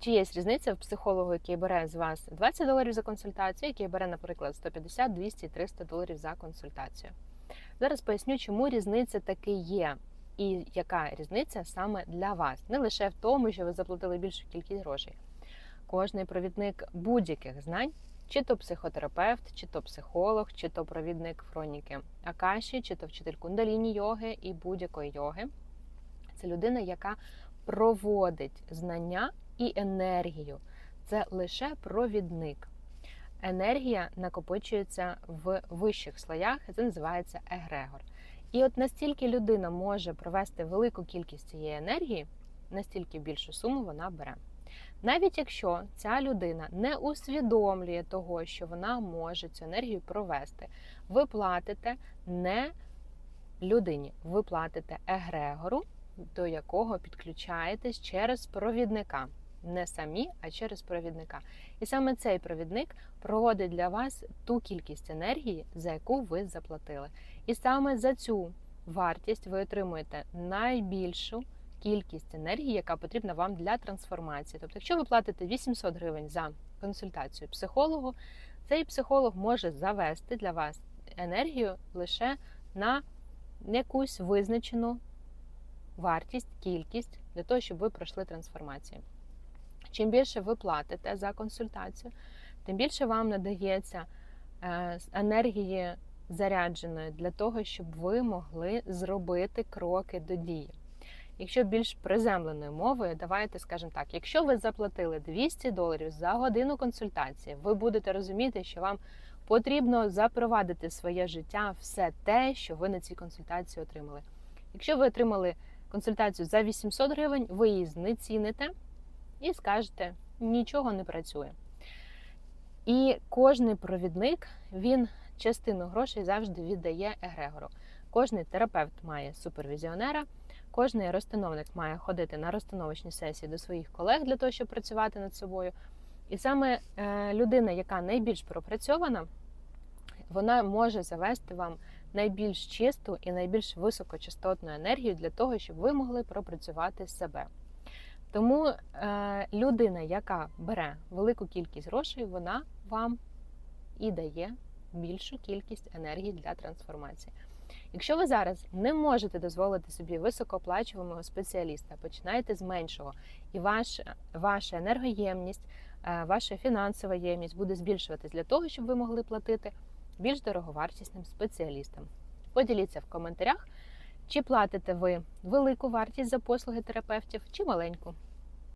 Чи є різниця в психологу, який бере з вас 20 доларів за консультацію, який бере, наприклад, 150, 200, 300 доларів за консультацію? Зараз поясню, чому різниця таки є, і яка різниця саме для вас, не лише в тому, що ви заплатили більшу кількість грошей. Кожний провідник будь-яких знань, чи то психотерапевт, чи то психолог, чи то провідник хроніки Акаші, чи то вчитель кундаліні йоги і будь-якої йоги. Це людина, яка проводить знання і енергію. Це лише провідник. Енергія накопичується в вищих слоях, це називається егрегор. І от настільки людина може провести велику кількість цієї енергії, настільки більшу суму вона бере. Навіть якщо ця людина не усвідомлює того, що вона може цю енергію провести, ви платите не людині, ви платите егрегору, до якого підключаєтесь через провідника. Не самі, а через провідника. І саме цей провідник проводить для вас ту кількість енергії, за яку ви заплатили. І саме за цю вартість ви отримуєте найбільшу кількість енергії, яка потрібна вам для трансформації. Тобто, якщо ви платите 800 гривень за консультацію психологу, цей психолог може завести для вас енергію лише на якусь визначену вартість, кількість для того, щоб ви пройшли трансформацію. Чим більше ви платите за консультацію, тим більше вам надається е, енергії зарядженої для того, щоб ви могли зробити кроки до дії. Якщо більш приземленою мовою, давайте скажемо так: якщо ви заплатили 200 доларів за годину консультації, ви будете розуміти, що вам потрібно запровадити своє життя все те, що ви на цій консультації отримали. Якщо ви отримали консультацію за 800 гривень, ви її знеціните і скажете, нічого не працює. І кожний провідник він частину грошей завжди віддає егрегору. Кожний терапевт має супервізіонера, кожний розстановник має ходити на розстановочні сесії до своїх колег для того, щоб працювати над собою. І саме е, людина, яка найбільш пропрацьована, вона може завести вам найбільш чисту і найбільш високочастотну енергію для того, щоб ви могли пропрацювати себе. Тому е, людина, яка бере велику кількість грошей, вона вам і дає більшу кількість енергії для трансформації. Якщо ви зараз не можете дозволити собі високооплачуваного спеціаліста, починайте з меншого, і ваш, ваша енергоємність, е, ваша фінансова ємність буде збільшуватись для того, щоб ви могли платити більш дороговартісним спеціалістам. Поділіться в коментарях, чи платите ви велику вартість за послуги терапевтів, чи маленьку.